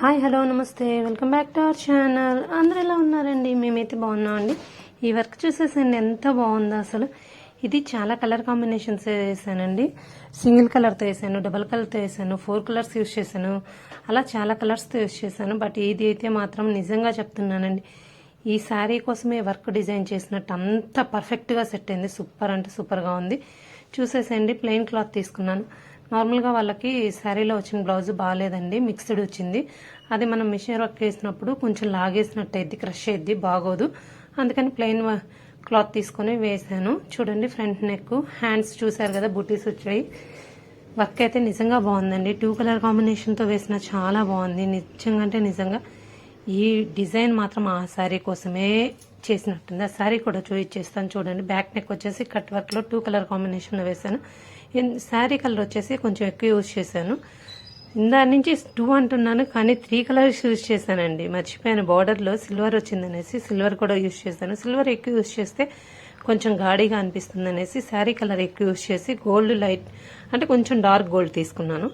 Hi hello నమస్తే. Welcome back to our channel. అందరూ ఎలా ఉన్నారండి? మేమైతే బాగున్నామండి ఈ వర్క్ చూసేసండి ఎంత బాగుందో అసలు. ఇది చాలా కలర్ కాంబినేషన్స్ వేసానండి. సింగిల్ కలర్తో వేసాను డబల్ కలర్తో వేసాను ఫోర్ కలర్స్ యూస్ చేశాను. అలా చాలా కలర్స్తో యూస్ చేశాను బట్ ఇది అయితే మాత్రం నిజంగా చెప్తున్నానండి. ఈ శారీ కోసమే వర్క్ డిజైన్ చేసినట్టు అంత పర్ఫెక్ట్గా సెట్ అయింది. సూపర్ అంటే సూపర్గా ఉంది. చూసేసండి ప్లెయిన్ క్లాత్ తీసుకున్నాను. నార్మల్గా వాళ్ళకి శారీలో వచ్చిన బ్లౌజ్ బాగాలేదండి మిక్స్డ్ వచ్చింది. అది మనం మిషన్ వర్క్ వేసినప్పుడు కొంచెం లాగేసినట్టు అయింది క్రష్ అయింది బాగోదు. అందుకని ప్లెయిన్ క్లాత్ తీసుకొని వేసాను చూడండి ఫ్రంట్ నెక్ హ్యాండ్స్ చూసారు కదా బుటీస్ వచ్చాయి. వర్క్ అయితే నిజంగా బాగుందండి. టూ కలర్ కాంబినేషన్తో వేసిన చాలా బాగుంది. నిజంగా అంటే నిజంగా ఈ డిజైన్ మాత్రం ఆ శారీ కోసమే చేసినట్టుంది. ఆ శారీ కూడా చూపించేస్తాను చూడండి. బ్యాక్ నెక్ వచ్చేసి కట్ వర్క్లో టూ కలర్ కాంబినేషన్లో వేశాను. శారీ కలర్ వచ్చేసి కొంచెం ఎక్కువ యూజ్ చేశాను. దాని నుంచి టూ అంటున్నాను కానీ త్రీ కలర్స్ యూజ్ చేశానండి. మర్చిపోయాను. బార్డర్లో సిల్వర్ వచ్చిందనేసి సిల్వర్ కూడా యూజ్ చేశాను. సిల్వర్ ఎక్కువ యూజ్ చేస్తే కొంచెం గాడిగా అనిపిస్తుంది అనేసి శారీ కలర్ ఎక్కువ యూజ్ చేసి గోల్డ్ లైట్ అంటే కొంచెం డార్క్ గోల్డ్ తీసుకున్నాను.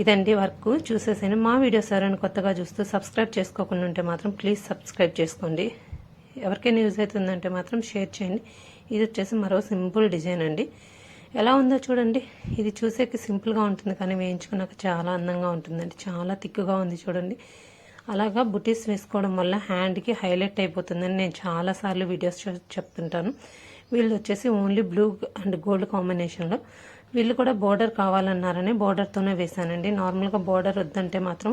ఇదండి వర్క్. చూసేసాను మా వీడియోస్ ఎవరైనా కొత్తగా చూస్తూ సబ్స్క్రైబ్ చేసుకోకుండా ఉంటే మాత్రం ప్లీజ్ సబ్స్క్రైబ్ చేసుకోండి. ఎవరికైనా యూజ్ అవుతుందంటే మాత్రం షేర్ చేయండి. ఇది వచ్చేసి మరో సింపుల్ డిజైన్ అండి. ఎలా ఉందో చూడండి. ఇది చూసేకి సింపుల్గా ఉంటుంది కానీ వేయించుకున్నాక చాలా అందంగా ఉంటుందండి. చాలా థిక్గా ఉంది చూడండి. అలాగా బుటీస్ వేసుకోవడం వల్ల హ్యాండ్కి హైలైట్ అయిపోతుందని నేను చాలాసార్లు వీడియోస్ చెప్తుంటాను. వీళ్ళు వచ్చేసి ఓన్లీ బ్లూ అండ్ గోల్డ్ కాంబినేషన్లో వీళ్ళు కూడా బోర్డర్ కావాలన్నారని బోర్డర్తోనే వేశానండి. నార్మల్గా బోర్డర్ వద్దంటే మాత్రం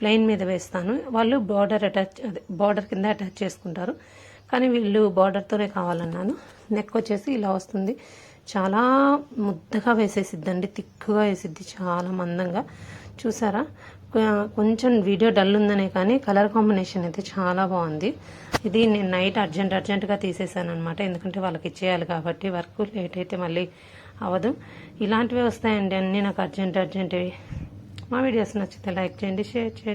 ప్లెయిన్ మీద వేస్తాను. వాళ్ళు బోర్డర్ అటాచ్ అదే బోర్డర్ కింద అటాచ్ చేసుకుంటారు. కానీ వీళ్ళు బార్డర్తోనే కావాలన్నాను. నెక్ వచ్చేసి ఇలా వస్తుంది. చాలా ముద్దగా వేసేసిద్దండి. తిక్కుగా వేసిద్ది. చాలా మందంగా. చూసారా? కొంచెం వీడియో డల్ ఉందనే కానీ కలర్ కాంబినేషన్ అయితే చాలా బాగుంది. ఇది నేను నైట్ అర్జెంట్ అర్జెంటుగా తీసేసాను అనమాట ఎందుకంటే వాళ్ళకి ఇచ్చేయాలి కాబట్టి వర్క్ లేట్ అయితే మళ్ళీ అవ్వదు. ఇలాంటివే వస్తాయండి అన్నీ నాకు అర్జెంట్ అర్జెంట్వి మా వీడియోస్ నచ్చితే లైక్ చేయండి షేర్ చేయండి.